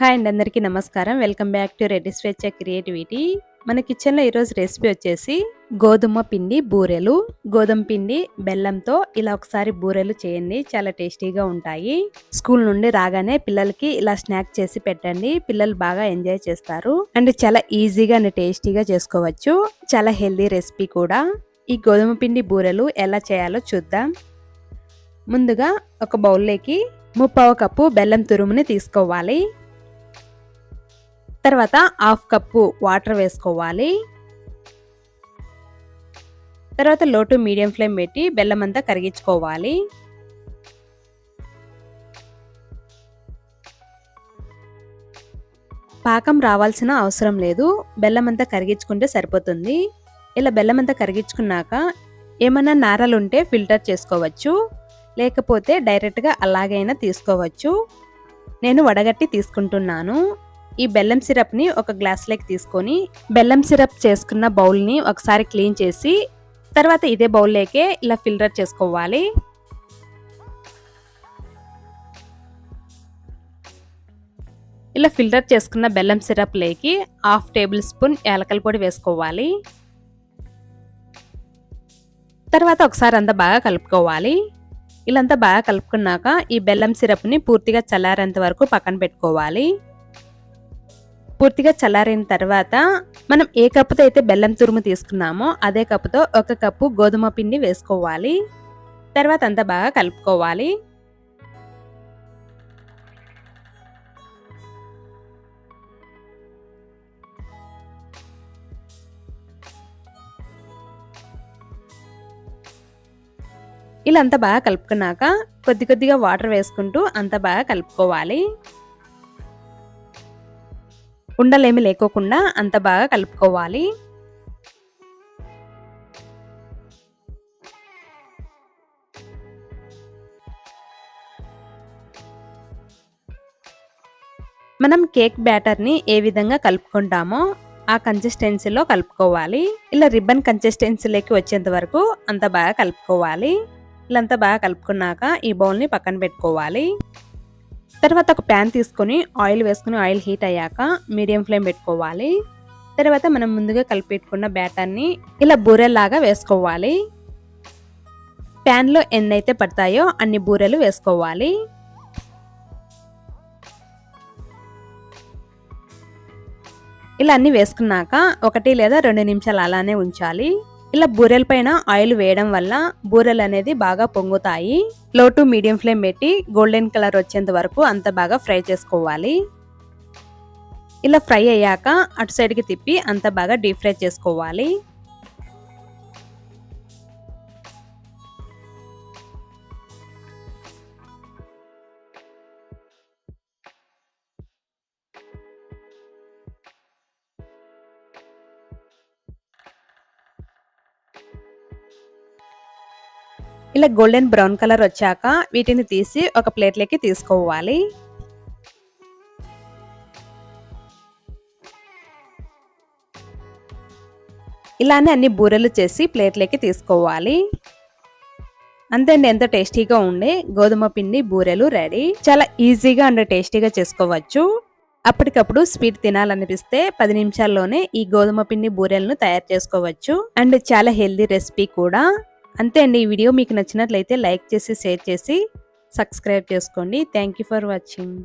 Hi అండి అందరికీ నమస్కారం. వెల్కమ్ బ్యాక్ టు రెడ్డి స్వేచ్ఛ క్రియేటివిటీ. మన కిచెన్లో ఈరోజు రెసిపీ వచ్చేసి గోధుమ పిండి బూరెలు. గోధుమ పిండి బెల్లంతో ఇలా ఒకసారి బూరెలు చేయండి చాలా టేస్టీగా ఉంటాయి. స్కూల్ నుండి రాగానే పిల్లలకి ఇలా స్నాక్ చేసి పెట్టండి పిల్లలు బాగా ఎంజాయ్ చేస్తారు. అండ్ చాలా ఈజీగా అండ్ టేస్టీగా చేసుకోవచ్చు. చాలా హెల్దీ రెసిపీ కూడా. ఈ గోధుమ పిండి బూరెలు ఎలా చేయాలో చూద్దాం. ముందుగా ఒక బౌల్లోకి ముప్పావ కప్పు బెల్లం తురుముని తీసుకోవాలి. తర్వాత హాఫ్ కప్పు వాటర్ వేసుకోవాలి. తర్వాత లోటు మీడియం ఫ్లేమ్ పెట్టి బెల్లం అంతా కరిగించుకోవాలి. పాకం రావాల్సిన అవసరం లేదు. బెల్లం అంతా కరిగించుకుంటే సరిపోతుంది. ఇలా బెల్లం అంతా కరిగించుకున్నాక ఏమైనా నారలు ఉంటే ఫిల్టర్ చేసుకోవచ్చు. లేకపోతే డైరెక్ట్గా అలాగైనా తీసుకోవచ్చు. నేను వడగట్టి తీసుకుంటున్నాను. ఈ బెల్లం సిరప్ని ఒక గ్లాస్లోకి తీసుకొని బెల్లం సిరప్ చేసుకున్న బౌల్ని ఒకసారి క్లీన్ చేసి తర్వాత ఇదే బౌల్లోకే ఇలా ఫిల్టర్ చేసుకోవాలి. ఇలా ఫిల్టర్ చేసుకున్న బెల్లం సిరప్ లేకి హాఫ్ టేబుల్ స్పూన్ యాలకల పొడి వేసుకోవాలి. తర్వాత ఒకసారి అంతా బాగా కలుపుకోవాలి. ఇలాంతా బాగా కలుపుకున్నాక ఈ బెల్లం సిరప్ని పూర్తిగా చల్లారేంత వరకు పక్కన పెట్టుకోవాలి. పూర్తిగా చల్లారిన తర్వాత మనం ఏ కప్పుతో అయితే బెల్లం తురుము తీసుకున్నామో అదే కప్పుతో ఒక కప్పు గోధుమ పిండి వేసుకోవాలి. తర్వాత అంతా బాగా కలుపుకోవాలి. ఇలా అంతా బాగా కలుపుకున్నాక కొద్ది కొద్దిగా వాటర్ వేసుకుంటూ అంత బాగా కలుపుకోవాలి. ఉండలేమి లేకోకుండా అంత బాగా కలుపుకోవాలి. మనం కేక్ బ్యాటర్ని ఏ విధంగా కలుపుకుంటామో ఆ కన్సిస్టెన్సీలో కలుపుకోవాలి. ఇలా రిబ్బన్ కన్సిస్టెన్సీలోకి వచ్చేంత వరకు అంత బాగా కలుపుకోవాలి. ఇలా అంతా బాగా కలుపుకున్నాక ఈ బౌల్ని పక్కన పెట్టుకోవాలి. తర్వాత ఒక ప్యాన్ తీసుకొని ఆయిల్ వేసుకుని ఆయిల్ హీట్ అయ్యాక మీడియం ఫ్లేమ్ పెట్టుకోవాలి. తర్వాత మనం ముందుగా కలిపెట్టుకున్న బ్యాటర్ని ఇలా బూరెల్లాగా వేసుకోవాలి. ప్యాన్లో ఎన్నైతే పడతాయో అన్ని బూరెలు వేసుకోవాలి. ఇలా అన్ని వేసుకున్నాక ఒకటి లేదా రెండు నిమిషాలు అలానే ఉంచాలి. ఇలా బూరెల పైన ఆయిల్ వేయడం వల్ల బూరెలు అనేది బాగా పొంగుతాయి. లో టు మీడియం ఫ్లేమ్ పెట్టి గోల్డెన్ కలర్ వచ్చేంత వరకు అంత బాగా ఫ్రై చేసుకోవాలి. ఇలా ఫ్రై అయ్యాక అటు సైడ్కి తిప్పి అంత బాగా డీప్ ఫ్రై చేసుకోవాలి. ఇలా గోల్డెన్ బ్రౌన్ కలర్ వచ్చాక వీటిని తీసి ఒక ప్లేట్లోకి తీసుకోవాలి. ఇలానే అన్ని బూరెలు చేసి ప్లేట్లోకి తీసుకోవాలి. అంతే అండి ఎంతో టేస్టీగా ఉండే గోధుమ పిండి బూరెలు రెడీ. చాలా ఈజీగా అండ్ టేస్టీగా చేసుకోవచ్చు. అప్పటికప్పుడు స్వీట్ తినాలనిపిస్తే పది నిమిషాల్లోనే ఈ గోధుమ పిండి బూరెలను తయారు చేసుకోవచ్చు. అండ్ చాలా హెల్దీ రెసిపీ కూడా. అంతే అండి ఈ వీడియో మీకు నచ్చినట్లయితే లైక్ చేసి షేర్ చేసి సబ్స్క్రైబ్ చేసుకోండి. Thank you for watching.